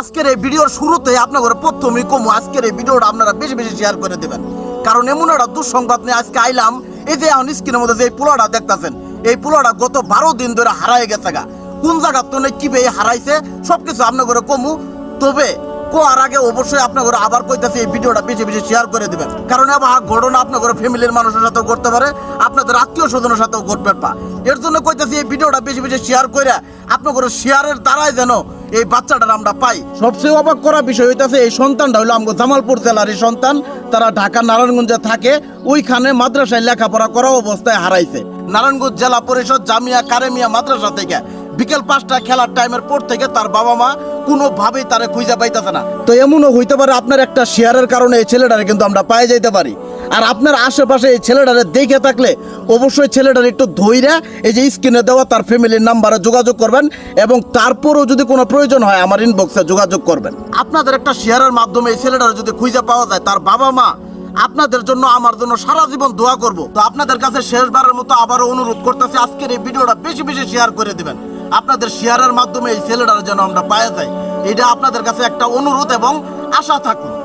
আজকের এই ভিডিওর শুরুতে আপনাদের প্রথমেই কমু, আজকের এই ভিডিওটা আপনারা বেশি বেশি শেয়ার করে দেবেন। কারণ এমন একটা দুঃসংবাদ নিয়ে আজকে আইলাম, এই যে এখন স্ক্রিনের মধ্যে যে পোলাটা দেখতেছেন, এই পোলাটা গত বারো দিন ধরে হারাই গেছে গা। কোন জায়গার তো কি বেয়ে হারাইছে? সবকিছু আপনাদের কমু। তবে কোয়ার আগে অবশ্যই আপনাদের আবার কইতাছি এই ভিডিওটা বেশি বেশি শেয়ার করে দিবেন। কারণ এবার ঘটনা আপনাদের ফ্যামিলির মানুষের সাথেও করতে পারে, আপনাদের আত্মীয় স্বজনের সাথেও ঘটবে পা এর জন্য কইতাছি এই ভিডিওটা বেশি বেশি শেয়ার করে আপনাদের শেয়ারের দ্বারাই যেন এই বাচ্চাটার আমরা পাই। সবচেয়ে অবাক করা বিষয় হইতাছে, এই সন্তানটা হলো আমগো জামালপুর জেলার এই সন্তান। তারা ঢাকা নারায়ণগঞ্জে থাকে, ওইখানে মাদ্রাসায় লেখাপড়া করা অবস্থায় হারাইছে। নারায়ণগঞ্জ জেলা পরিষদ জামিয়া কারেমিয়া মাদ্রাসা থেকে বিকেল পাঁচটা খেলার টাইমের পর থেকে তার বাবা মা কোনোভাবেই তারে খুঁজে পাইতেছে না। তো এমনও হইতে পারে আপনার একটা শেয়ারের কারণে এই ছেলেটারে কিন্তু আমরা পাই যাইতে পারি। আর আপনার আশেপাশে এই ছেলেটারে দেখে থাকলে অবশ্যই ছেলেটার একটু ধৈর্য এই যে স্ক্রিনে দেওয়া তার ফ্যামিলির নাম্বারে যোগাযোগ করবেন এবং তারপরেও যদি কোনো প্রয়োজন হয় আমার ইনবক্সে যোগাযোগ করবেন। আপনাদের একটা শেয়ারের মাধ্যমে এই ছেলেটার যদি খুঁজে পাওয়া যায়, তার বাবা মা আপনাদের জন্য আমার জন্য সারা জীবন দোয়া করব। তো আপনাদের কাছে শেষবারের মতো আবারও অনুরোধ করতেছি, আজকের এই ভিডিওটা বেশি বেশি শেয়ার করে দিবেন। আপনাদের শেয়ারের মাধ্যমে এই ছেলেটার যেন আমরা পায়ে যাই এটা আপনাদের কাছে একটা অনুরোধ এবং আশা থাকল।